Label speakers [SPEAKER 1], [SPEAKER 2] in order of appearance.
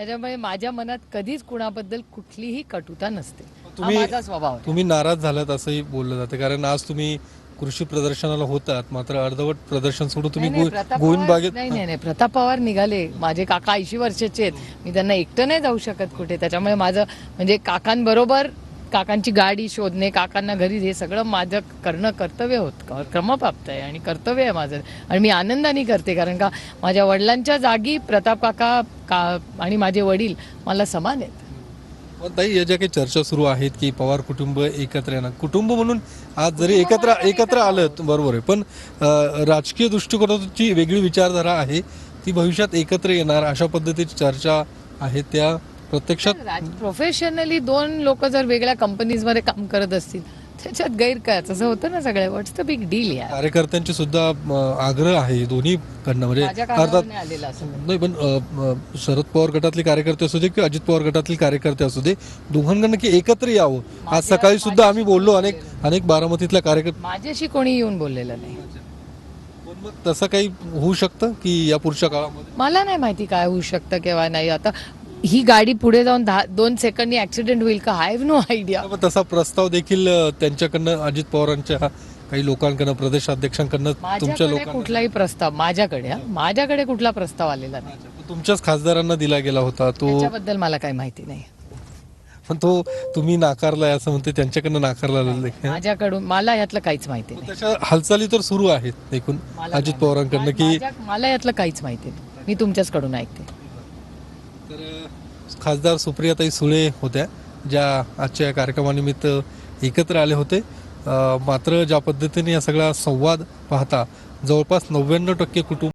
[SPEAKER 1] त्याच्यामुळे माझ्या मनात कधीच कुणाबद्दल कुठलीही कटुता नसते. हा
[SPEAKER 2] तुम्ही-
[SPEAKER 1] माझा स्वभाव आहे.
[SPEAKER 2] तुम्ही नाराज झालात असंही बोललं जातं. कारण आज तुम्ही कृषी प्रदर्शनाला होतात. मात्र अर्धवट प्रदर्शन सोडून तुम्ही
[SPEAKER 1] नाही, नाही,
[SPEAKER 2] गो-
[SPEAKER 1] प्रताप
[SPEAKER 2] गोविंद
[SPEAKER 1] पवार-
[SPEAKER 2] बागेत
[SPEAKER 1] नाही नाही नाही. प्रताप पवार निघाले. माझे काका ऐंशी वर्षाचे आहेत. मी त्यांना एकटं नाही जाऊ शकत कुठे. त्याच्यामुळे माझं म्हणजे काकांबरोबर काकांची गाडी शोधणे काकांना घरी हे सगळं माझं करणं कर्तव्य होत. क्रमप्राप्त आहे आणि कर्तव्य आहे माझं. आणि मी आनंदाने करते कारण का माझ्या वडिलांच्या जागी प्रताप काका का आणि माझे वडील मला समान आहेत.
[SPEAKER 2] पण ताई या ज्या काही चर्चा सुरू आहेत की पवार कुटुंब एकत्र येणार कुटुंब म्हणून आज जरी एकत्र एकत्र आलं बरोबर आहे पण राजकीय दृष्टिकोनाची वेगळी विचारधारा आहे ती भविष्यात एकत्र येणार अशा पद्धतीची चर्चा आहे त्या प्रत्यक्षात
[SPEAKER 1] प्रोफेशनली दोन लोक जर वेगळ्या कंपनीजमध्ये काम करत असतील त्याच्यात गैर काय तसं होतं ना सगळ्या व्हॉट्स द बिग डील या
[SPEAKER 2] कार्यकर्त्यांचे सुद्धा आग्रह आहे दोन्ही कडनं. म्हणजे अर्थात
[SPEAKER 1] नाही आलेलं असं.
[SPEAKER 2] नाही पण शरद पवार गटातले कार्यकर्ते असू दे किंवा अजित पवार गटातले कार्यकर्ते असू दे दोघांकडनं की एकत्र यावं. आज सकाळी सुद्धा आम्ही बोललो अनेक अनेक बारामतीतल्या कार्यकर्ते
[SPEAKER 1] माझ्याशी कोणी येऊन बोललेलं नाही.
[SPEAKER 2] मग? तसं काही होऊ शकतं की या पुढच्या काळामध्ये?
[SPEAKER 1] मला नाही माहिती काय होऊ शकतं किंवा नाही. आता ही गाडी पुढे जाऊन दहा दोन सेकंडनी ऍक्सिडेंट होईल का? आय हॅव नो आयडिया
[SPEAKER 2] तसा प्रस्ताव देखील अ, त्यांच्याकडनं अजित पवारांच्या काही लोकांकडनं प्रदेशाध्यक्षांकडनं तुमच्या
[SPEAKER 1] माझ्याकडे
[SPEAKER 2] लोकांना
[SPEAKER 1] कुठलाही प्रस्ताव माझ्याकडे हा, माझ्याकडे कुठला प्रस्ताव आलेला नाही.
[SPEAKER 2] तुमच्याच खासदारांना दिला गेला होता तो
[SPEAKER 1] त्याच्याबद्दल मला काही माहिती नाही.
[SPEAKER 2] पण तो तुम्ही नाकारलाय असं म्हणते त्यांच्याकडनं नाकारला
[SPEAKER 1] माझ्याकडून मला यातलं काहीच माहिती नाही.
[SPEAKER 2] तशा हालचाली तर सुरू आहेत
[SPEAKER 1] मला
[SPEAKER 2] अजित पवारांकडनं. की
[SPEAKER 1] माझ्या- मला यातलं काहीच माहिती नाही. मी तुमच्याचकडून ऐकते.
[SPEAKER 2] तर खासदार सुप्रियाताई सुळे होत्या ज्या आजच्या या कार्यक्रमानिमित्त एकत्र आले होते. मात्र ज्या पद्धतीने या सगळा संवाद पाहता जवळपास नव्याण्णव टक्के कुटुंब